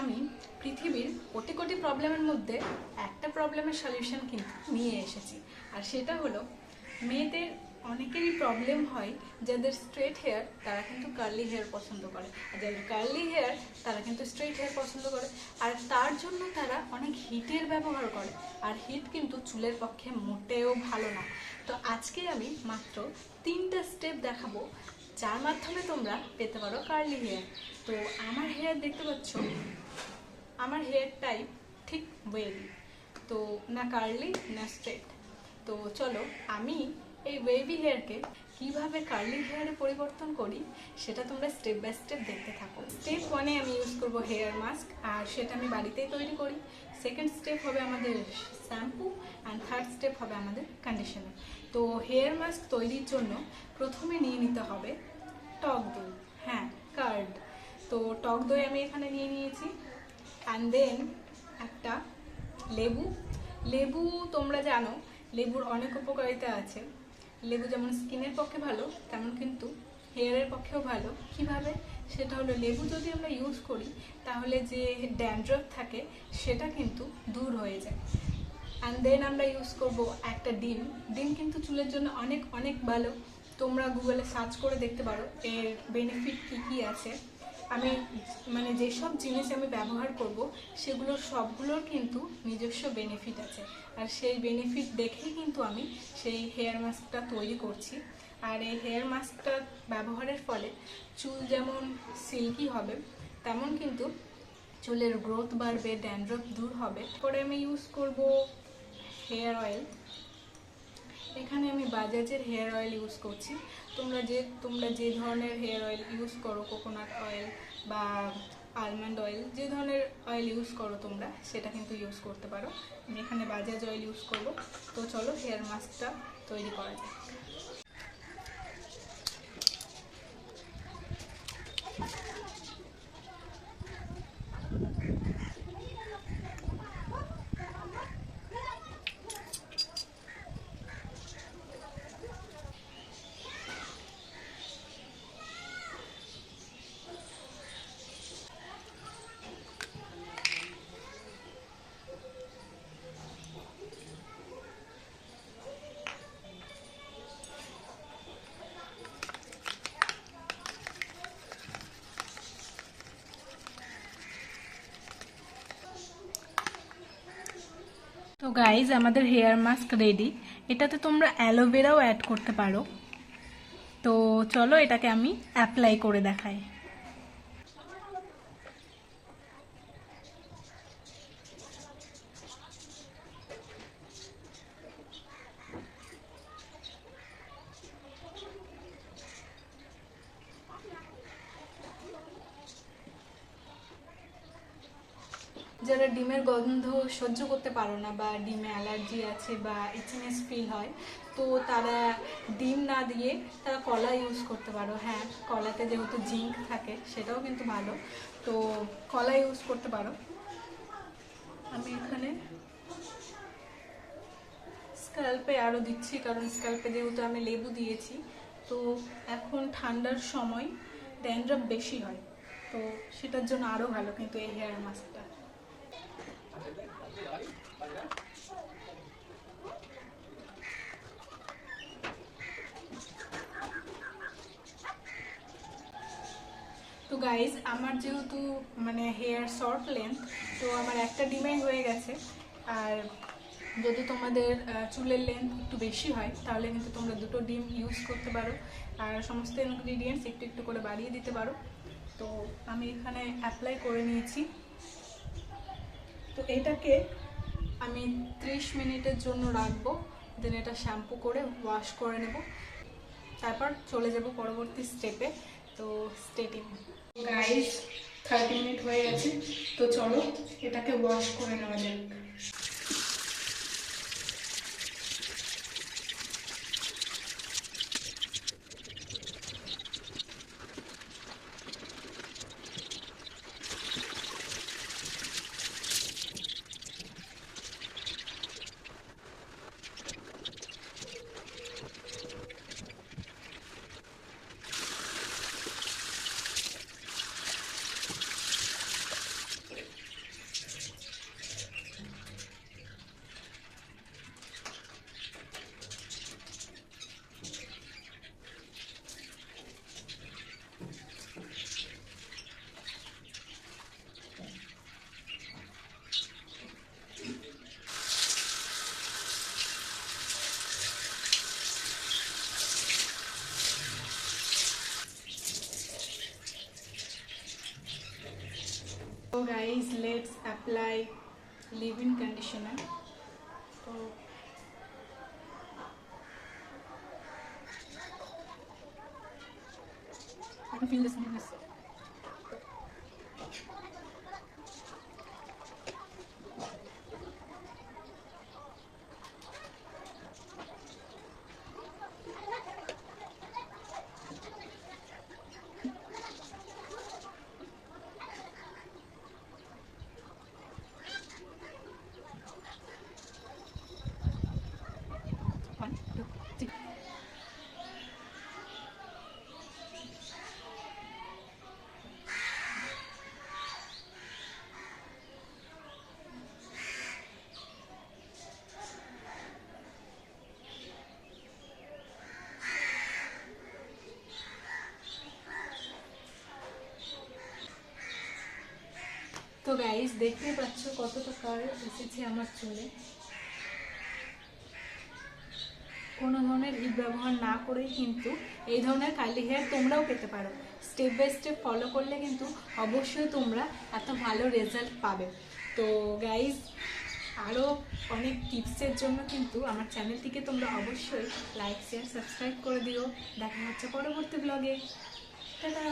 আমি পৃথিবীর কোটি কোটি প্রবলেমের মধ্যে একটা প্রবলেমের সলিউশন কিন্তু নিয়ে এসেছি। আর সেটা হলো, মেয়েদের অনেকেরই প্রবলেম হয় যাদের স্ট্রেট হেয়ার তারা কিন্তু কার্লি হেয়ার পছন্দ করে, আর যাদের কার্লি হেয়ার তারা কিন্তু স্ট্রেট হেয়ার পছন্দ করে। আর তার জন্য তারা অনেক হিটের ব্যবহার করে, আর হিট কিন্তু চুলের পক্ষে মোটেও ভালো না। তো আজকে আমি মাত্র তিনটা স্টেপ দেখাবো, যার মাধ্যমে তোমরা পেতে পারো কার্লি হেয়ার। তো আমার হেয়ার দেখতে পাচ্ছ আমার হেয়ার টাইপ ঠিক ওয়েভি তো না কার্লি না স্ট্রেট তো চলো, আমি এই ওয়েভি হেয়ারকে কীভাবে কার্লি হেয়ারে পরিবর্তন করি, সেটা তোমরা স্টেপ বাই স্টেপ দেখতে থাকো। স্টেপ ওয়ানে আমি ইউজ করব হেয়ার মাস্ক আর সেটা আমি বাড়িতেই তৈরি করি। সেকেন্ড স্টেপ হবে আমাদের শ্যাম্পু অ্যান্ড থার্ড স্টেপ হবে আমাদের কন্ডিশনার তো হেয়ার মাস্ক তৈরির জন্য প্রথমে নিয়ে নিতে হবে টক দই হ্যাঁ কার্ড তো টক দই আমি এখানে নিয়ে নিয়েছি। অ্যান্ড দেন একটা লেবু। লেবু তোমরা জানো, লেবুর অনেক উপকারিতা আছে। লেবু যেমন স্কিনের পক্ষে ভালো, তেমন কিন্তু হেয়ারের পক্ষেও ভালো। কীভাবে? সেটা হলো লেবু যদি আমরা ইউজ করি, তাহলে যে ড্যান্ড্রফ থাকে, সেটা কিন্তু দূর হয়ে যায়। অ্যান্ড দেন আমরা ইউজ করব একটা ডিম। ডিম কিন্তু চুলের জন্য অনেক অনেক ভালো। তোমরা গুগলে সার্চ করে দেখতে পারো, এর বেনিফিট কী কী আছে। আমি মানে যেসব জিনিস আমি ব্যবহার করব সেগুলোর সবগুলোর কিন্তু নিজস্ব বেনিফিট আছে। আর সেই বেনিফিট দেখেই কিন্তু আমি সেই হেয়ার মাস্কটা তৈরি করছি। আর এই হেয়ার মাস্কটা ব্যবহারের ফলে চুল যেমন সিল্কি হবে, তেমন কিন্তু চুলের গ্রোথ বাড়বে ড্যান্ড্রফ দূর হবে। পরে আমি ইউজ করব হেয়ার অয়েল এখানে বাজাজের হেয়ার অয়েল ইউজ করছি। তোমরা যে তোমরা যে ধরনের হেয়ার অয়েল ইউজ করো, কোকোনাট অয়েল বা আলমন্ড অয়েল, যে ধরনের অয়েল ইউজ করো তোমরা, সেটা কিন্তু ইউজ করতে পারো। আমি এখানে বাজাজ অয়েল ইউজ করব। তো চলো হেয়ার মাস্কটা তৈরি করা যাক। তো গাইজ আমাদের হেয়ার মাস্ক রেডি এটাতে তোমরা অ্যালোভেরাও অ্যাড করতে পারো। তো চলো এটাকে আমি অ্যাপ্লাই করে দেখাই। যারা ডিমের গন্ধ সহ্য করতে পারো না বা ডিমে অ্যালার্জি আছে বা ইচিনেস ফিল হয়, তো তারা ডিম না দিয়ে তারা কলা ইউজ করতে পারো। হ্যাঁ কলাতে যেহেতু জিঙ্ক থাকে, সেটাও কিন্তু ভালো। তো কলা ইউজ করতে পারো। আমি এখানে স্ক্যাল্পে আরও দিচ্ছি, কারণ স্ক্যাল্পে যেহেতু আমি লেবু দিয়েছি, তো এখন ঠান্ডার সময় ড্যান্ড্রফ বেশি হয়, তো সেটার জন্য আরও ভালো কিন্তু এই হেয়ার মাস্কটা তো গাইজ আমার যেহেতু মানে হেয়ার শর্ট লেন্থ তো আমার একটা ডিমাই হয়ে গেছে। আর যদি তোমাদের চুলের লেন্থ একটু বেশি হয়, তাহলে কিন্তু তোমরা দুটো ডিম ইউজ করতে পারো। আর সমস্ত ইনগ্রিডিয়েন্টস একটু একটু করে বাড়িয়ে দিতে পারো। তো আমি এখানে অ্যাপ্লাই করে নিয়েছি। তো এটাকে আমি ত্রিশ মিনিটের জন্য রাখব দেন এটা শ্যাম্পু করে ওয়াশ করে নেব। তারপর চলে যাব পরবর্তী স্টেপে তো স্টেটিং গাইস থার্টি মিনিট হয়ে গেছে, তো চলো এটাকে ওয়াশ করে নেওয়া যাক। So guys, let's apply leave-in conditioner. So I can feel the তো গাইজ দেখতে পাচ্ছ কতটা কার এসেছে আমার চুলে। কোনো ধরনের হিট ব্যবহার না করেই কিন্তু এই ধরনের কার্লি হেয়ার তোমরাও পেতে পারো। স্টেপ বাই স্টেপ ফলো করলে কিন্তু অবশ্যই তোমরা এত ভালো রেজাল্ট পাবে। তো গাইজ আরও অনেক টিপসের জন্য কিন্তু আমার চ্যানেলটিকে তোমরা অবশ্যই লাইক শেয়ার সাবস্ক্রাইব করে দিও। দেখা হচ্ছে পরবর্তী ব্লগে টাটা